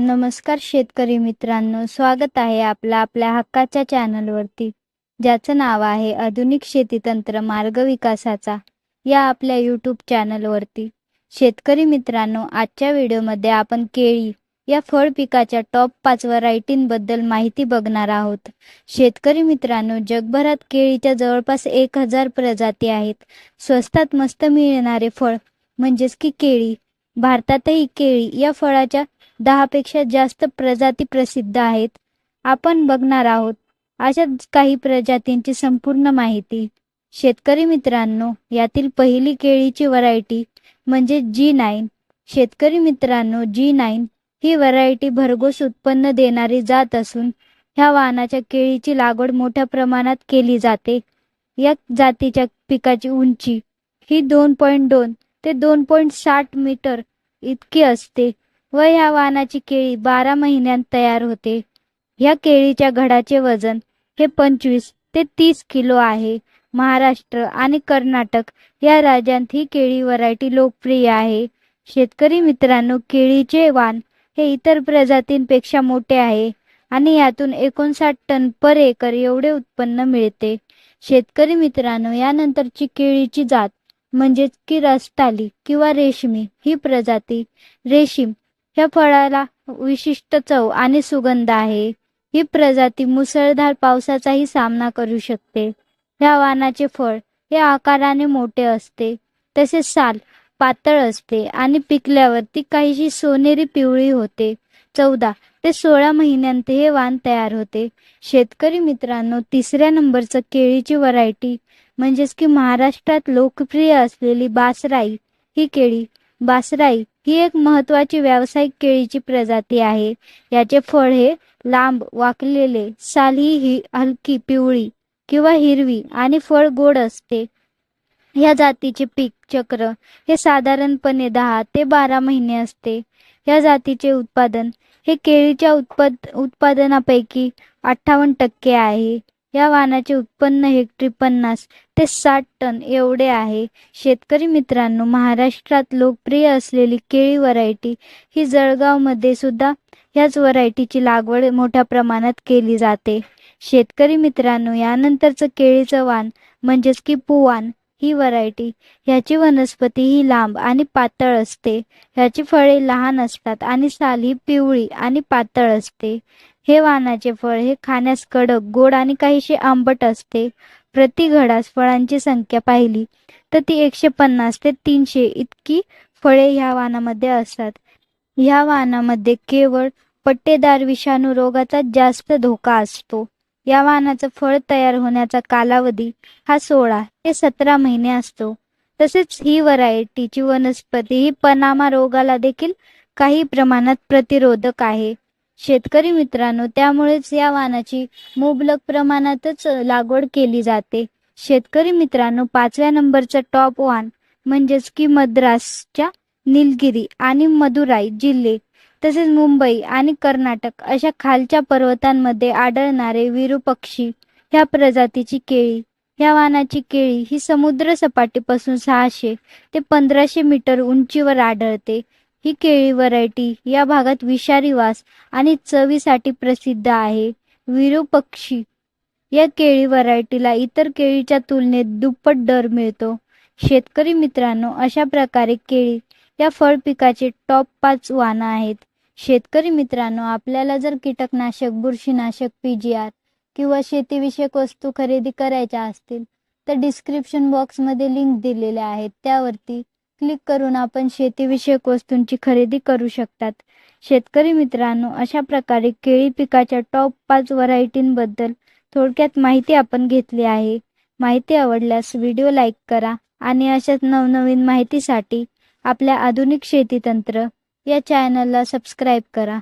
नमस्कार शेतकरी मित्रांनो स्वागत आहे आपला आपल्या हक्काच्या चॅनलवरती ज्याचं नाव आहे आधुनिक शेतीतंत्र मार्ग विकासाचा या आपल्या यूट्यूब चॅनलवरती. शेतकरी मित्रांनो आजच्या व्हिडिओमध्ये आपण केळी या फळ पिकाच्या टॉप पाच व्हरायटींबद्दल माहिती बघणार आहोत. शेतकरी मित्रांनो जगभरात केळीच्या जवळपास एक हजार प्रजाती आहेत. स्वस्तात मस्त मिळणारे फळ म्हणजेच की केळी भारतातही केळी या फळाच्या दहापेक्षा जास्त प्रजाती प्रसिद्ध आहेत. आपण बघणार आहोत. अशाच काही प्रजातींची संपूर्ण माहिती. शेतकरी मित्रांनो यातील पहिली केळीची व्हरायटी म्हणजे जी नाईन शेतकरी मित्रांनो जी नाईन ही व्हरायटी भरघोस उत्पन्न देणारी जात असून ह्या वाहनाच्या केळीची लागवड मोठ्या प्रमाणात केली जाते. या जातीच्या पिकाची उंची ही दोन पॉईंट दोन ते दोन पॉईंट साठ मीटर इतकी असते. व ह्या वाहनाची केळी बारा महिन्यांत तयार होते. ह्या केळीच्या घडाचे वजन हे पंचवीस ते तीस किलो आहे. महाराष्ट्र आणि कर्नाटक या राज्यांत ही केळी व्हरायटी लोकप्रिय आहे. शेतकरी मित्रांनो केळीचे वाण हे इतर प्रजातींपेक्षा मोठे आहे आणि यातून एकोणसाठ टन पर एकर एवढे उत्पन्न मिळते. शेतकरी मित्रांनो यानंतरची केळीची जात म्हणजेच की रस्ताली किंवा रेशमी ही प्रजाती रेशीम ह्या फळाला विशिष्ट चव आणि सुगंध आहे. ही प्रजाती मुसळधार पावसाचाही सामना करू शकते. ह्या वानाचे फळ हे आकाराने मोठे असते. तसेच साल पातळ असते आणि पिकल्यावर ती काहीशी सोनेरी पिवळी होते. चौदा ते सोळा महिन्यांत हे वाण तयार होते. शेतकरी मित्रांनो तिसऱ्या नंबरचं केळीची व्हरायटी म्हणजेच की महाराष्ट्रात लोकप्रिय असलेली बासराई ही केळी बासराई ही एक महत्वाची व्यावसायिक केळीची प्रजाती आहे. याचे फळ हे लांब वाकलेले साल ही हलकी पिवळी किंवा हिरवी आणि फळ गोड असते. या जातीचे पीक चक्र हे साधारणपणे दहा ते बारा महिने असते. या जातीचे उत्पादन हे केळीच्या उत्पाद उत्पादनापैकी अठ्ठावन्न टक्के आहे. या वाहनाचे उत्पन्न हेक्टरी पन्नास ते साठ टन एवढे आहे. शेतकरी मित्रांनो महाराष्ट्रात लोकप्रिय असलेली केळी व्हरायटी ही जळगावमध्ये सुद्धा ह्याच व्हरायटीची लागवड मोठ्या प्रमाणात केली जाते. शेतकरी मित्रांनो यानंतरचं केळीचं वाण म्हणजेच की पुवान ही व्हरायटी ह्याची वनस्पती ही लांब आणि पातळ असते. ह्याची फळे लहान असतात आणि साल ही पिवळी आणि पातळ असते. हे वाहनाचे फळ हे खाण्यास कडक गोड आणि काहीशी आंबट असते. प्रति घडास फळांची संख्या पाहिली तर ती एकशे पन्नास ते तीनशे इतकी फळे ह्या वाहनामध्ये असतात. ह्या वाहनामध्ये केवळ पट्टेदार विषाणू रोगाचा जास्त धोका असतो. या वाहनाचं फळ तयार होण्याचा कालावधी हा सोळा ते सतरा महिने असतो. तसेच ही व्हरायटीची वनस्पती ही पनामा रोगाला देखील काही प्रमाणात प्रतिरोधक आहे. शेतकरी मित्रांनो त्यामुळेच या वाहनाची मुबलक प्रमाणातच लागवड केली जाते. शेतकरी मित्रांनो पाचव्या नंबरचं टॉप वान म्हणजेच की मद्रासच्या निलगिरी आणि मदुराई जिल्हे तसेच मुंबई आणि कर्नाटक अशा खालच्या पर्वतांमध्ये आढळणारे विरूपक्षी ह्या प्रजातीची केळी. ह्या वाहनाची केळी ही समुद्र सपाटीपासून सहाशे ते पंधराशे मीटर उंचीवर आढळते. ही केळी व्हरायटी या भागात विषारी वास आणि चवीसाठी प्रसिद्ध आहे. विरूपक्षी या केळी व्हरायटीला इतर केळीच्या तुलनेत दुप्पट दर मिळतो. शेतकरी मित्रांनो अशा प्रकारे केळी या फळ पिकाचे टॉप पाच वाहनं आहेत. शेतकरी मित्रांनो आपल्याला जर कीटकनाशक बुरशीनाशक पी जी आर किंवा शेतीविषयक वस्तू खरेदी करायच्या असतील तर डिस्क्रिप्शन बॉक्समध्ये लिंक दिलेल्या आहेत. त्यावरती क्लिक करून आपण शेतीविषयक वस्तूंची खरेदी करू शकतात. शेतकरी मित्रांनो अशा प्रकारे केळी पिकाच्या टॉप पाच व्हरायटींबद्दल थोडक्यात माहिती आपण घेतली आहे. माहिती आवडल्यास व्हिडिओ लाईक करा आणि अशाच नवनवीन माहितीसाठी आपल्या आधुनिक शेतीतंत्र या चॅनलला सबस्क्राईब करा.